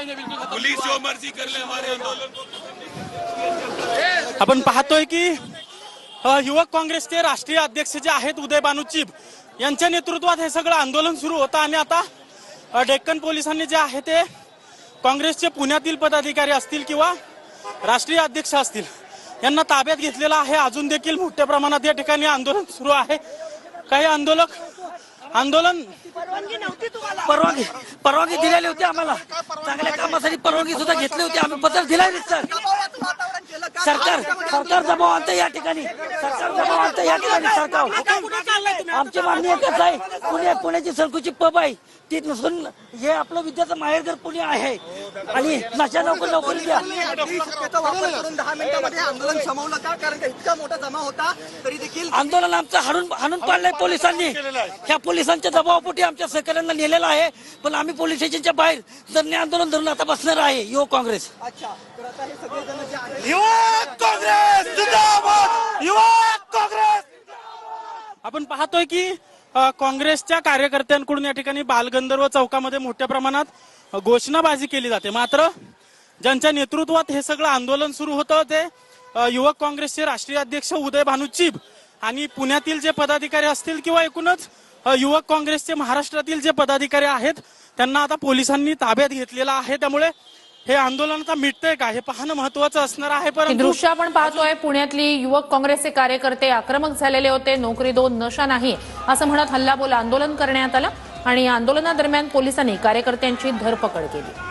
Police जो मर्जी कर ले हमारे आंदोलन। को आपण पाहतोय की युवक काँग्रेसचे राष्ट्रीय अध्यक्ष जे आहेत उदय बानू चिब यांच्या नेतृत्वात हे सगळं आंदोलन सुरू होतं आणि आता डेक्कन पोलिसांनी जे आहे ते काँग्रेसचे पुण्यातील पदाधिकारी असतील किंवा राष्ट्रीय अध्यक्ष असतील यांना ताब्यात घेतलेलं आहे. अजून देखील मोठ्या प्रमाणात या ठिकाणी आंदोलन सुरू आहे. काही आंदोलक आंदोलन. परवानगी परवानगी दिलेली होती आम्हाला. चांगल्या कामासाठी परवानगी सुद्धा घेतली होती. आम्ही पत्र दिलाय सर. सरकार सरकार दबाव आणतं या ठिकाणी. सरकार दबाव आणतं या ठिकाणी सरकार. आमची मागणी एकच आहे पुणे पुण्याची सरकूची पब आहे. ती नसून हे आपलं विद्याचं माहेरघर पुणे आहे. आणि नशा नोकरी नोकरी द्या. दहा मिनिटांमध्ये आंदोलन समावलं का कारण का इतका मोठा जमा होता तरी देखील आंदोलन आमचं हाणून हाणून पाडलंय पोलिसांनी. ह्या पोलिसांच्या दबावापोटी आमच्या सहकार्यांना नेलेलं आहे. पण आम्ही पोलीस स्टेशनच्या बाहेर धरणे आंदोलन धरून आता बसणार आहे युवक काँग्रेस. अच्छा युवक काँग्रेस जिंदाबाद! युवक काँग्रेस! आपण पाहतोय की अ, काँग्रेसच्या कार्यकर्त्यांकडून या ठिकाणी बालगंधर्व चौकामध्ये मोठ्या प्रमाणात घोषणाबाजी केली जाते. मात्र ज्यांच्या नेतृत्वात हे सगळं आंदोलन सुरू होतं ते अ, युवक काँग्रेसचे राष्ट्रीय अध्यक्ष उदय भानू आणि पुण्यातील जे पदाधिकारी असतील किंवा एकूणच अ, युवक काँग्रेसचे महाराष्ट्रातील जे पदाधिकारी आहेत त्यांना आता पोलिसांनी ताब्यात घेतलेलं आहे. त्यामुळे हे आंदोलन आता मिटतंय का? हे पाहणं महत्वाचं असणार आहे परंतु दृश्य आपण पाहतोय पुण्यातली युवक काँग्रेसचे कार्यकर्ते आक्रमक झालेले होते नोकरी दोन नशा नाही असं म्हणत हल्लाबोल आंदोलन करण्यात आलं आणि या आंदोलनादरम्यान पोलिसांनी कार्यकर्त्यांची धरपकड केली.